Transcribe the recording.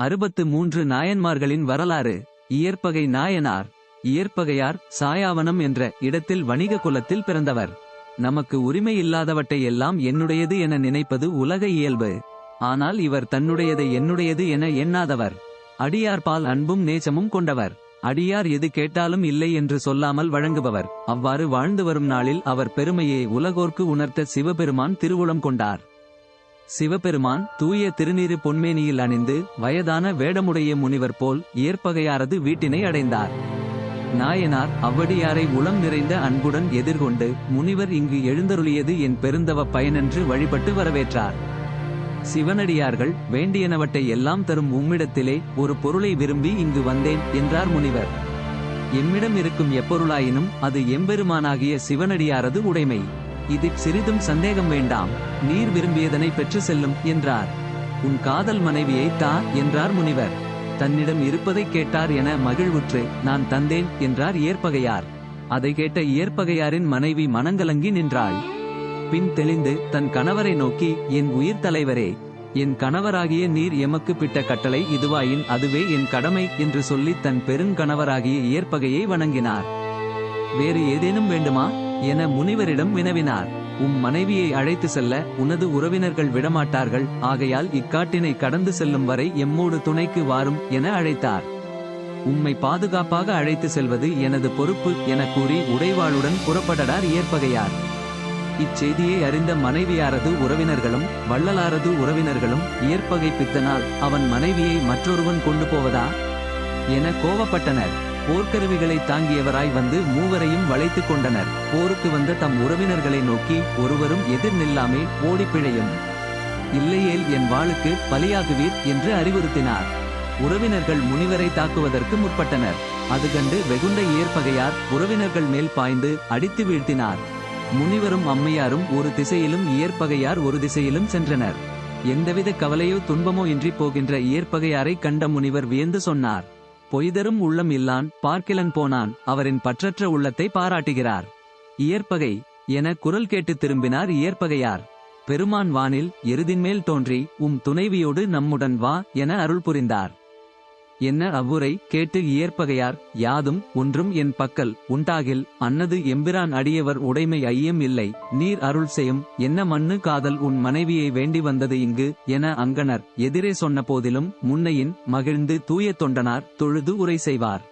அறுபத்து மூன்று நாயன்மார்களின் வரலாறு. இயற்பகை நாயனார் இயற்பகையார் சாயாவனம் என்ற இடத்தில் வணிக குலத்தில் பிறந்தவர். நமக்கு உரிமை இல்லாதவற்றை எல்லாம் என்னுடையது என நினைப்பது உலக இயல்பு. ஆனால் இவர் தன்னுடையதை என்னுடையது என எண்ணாதவர். அடியார்பால் அன்பும் நேசமும் கொண்டவர். அடியார் எது கேட்டாலும் இல்லை என்று சொல்லாமல் வழங்குபவர். அவ்வாறு வாழ்ந்து வரும் நாளில் அவர் பெருமையை உலகோர்க்கு உணர்த்த சிவபெருமான் திருவுளம் கொண்டார். சிவபெருமான் தூய திருநீறு பொன்மேனியில் அணிந்து வயதான வேடமுடைய முனிவர் போல் ஏற்பகையாரது வீட்டினை அடைந்தார். நாயனார் அவ்வடியாரை உளம் நிறைந்த அன்புடன் எதிர்கொண்டு முனிவர் இங்கு எழுந்தருளியது என் பெருந்தவ பயனென்று வழிபட்டு வரவேற்றார். சிவனடியார்கள் வேண்டியனவற்றை எல்லாம் தரும் உம்மிடத்திலே ஒரு பொருளை விரும்பி இங்கு வந்தேன் என்றார் முனிவர். எம்மிடம் இருக்கும் எப்பொருளாயினும் அது எம்பெருமானாகிய சிவனடியாரது உடைமை. இது சிறிதும் சந்தேகம் வேண்டாம். நீர் விரும்பியதனை பெற்று செல்லும் என்றார். உன் காதல் மனைவியை தா என்றார் முனிவர். தன்னிடம் இருப்பதைக் கேட்டார் என மகிழ்வுற்று நான் தந்தேன் என்றார் ஏற்பகையார். அதை கேட்ட இயற்பகையாரின் மனைவி மனங்கலங்கி நின்றாள். பின் தெளிந்து தன் கணவரை நோக்கி என் உயிர் தலைவரே என் கணவராகிய நீர் எமக்கு பிட்ட கட்டளை இதுவாயின் அதுவே என் கடமை என்று சொல்லி தன் பெருங்கணவராகிய இயற்பகையை வணங்கினார். வேறு ஏதேனும் வேண்டுமா? என முனிவரிடம் வினவினார். உம் மனைவியை அழைத்து செல்ல உனது உறவினர்கள் விடமாட்டார்கள். ஆகையால் இக்காட்டினை கடந்து செல்லும் வரை எம்மோடு துணைக்கு வாரும் என அழைத்தார். உம்மை பாதுகாப்பாக அழைத்து செல்வது எனது பொறுப்பு என கூறி உடைவாளுடன் புறப்படடார் ஏற்பகையார் இச்செய்தியை அறிந்த மனைவியாரது உறவினர்களும் வள்ளலாரது உறவினர்களும் இயற்பகை பித்தனால் அவன் மனைவியை மற்றொருவன் கொண்டு போவதா? என கோவப்பட்டனர். போர்க்கருவிகளை தாங்கியவராய் வந்து மூவரையும் வளைத்துக் கொண்டனர். போருக்கு வந்த தம் உறவினர்களை நோக்கி ஒருவரும் எதிர் நில்லாமே ஓடிப்பிழையும் இல்லையேல் என் வாளுக்கு பலியாகுவீர் என்று அறிவுறுத்தினார். உறவினர்கள் முனிவரை தாக்குவதற்கு முற்பட்டனர். அது கண்டு வெகுண்ட ஏற்பகையார் உறவினர்கள் மேல் பாய்ந்து அடித்து வீழ்த்தினார். முனிவரும் அம்மையாரும் ஒரு திசையிலும் இயற்பகையார் ஒரு திசையிலும் சென்றனர். எந்தவித கவலையோ துன்பமோ இன்றி போகின்ற இயற்பகையாரை கண்ட முனிவர் வியந்து சொன்னார். பொய்தரும் உள்ளம் இல்லான் பார்க்கிலன் போனான். அவரின் பற்றற்ற உள்ளத்தை பாராட்டுகிறார். இயற்பகை என குரல் கேட்டு திரும்பினார் இயற்பகையார். பெருமான் வானில் எருதின்மேல் தோன்றி உம் துணைவியோடு நம்முடன் வா என அருள் புரிந்தார். என்ன அவ்வுரை கேட்டு இயற்பகையார் யாதும் ஒன்றும் என் பக்கல் உண்டாகில் அன்னது எம்பிரான் அடியவர் உடைமை ஐயம் இல்லை. நீர் அருள் செய்யும் என்ன மண்ணு காதல் உன் மனைவியை வேண்டி வந்தது இங்கு? என அங்கனர் எதிரே சொன்ன போதிலும் முன்னையின் மகிழ்ந்து தூய தொண்டனார் தொழுது உரை செய்வார்.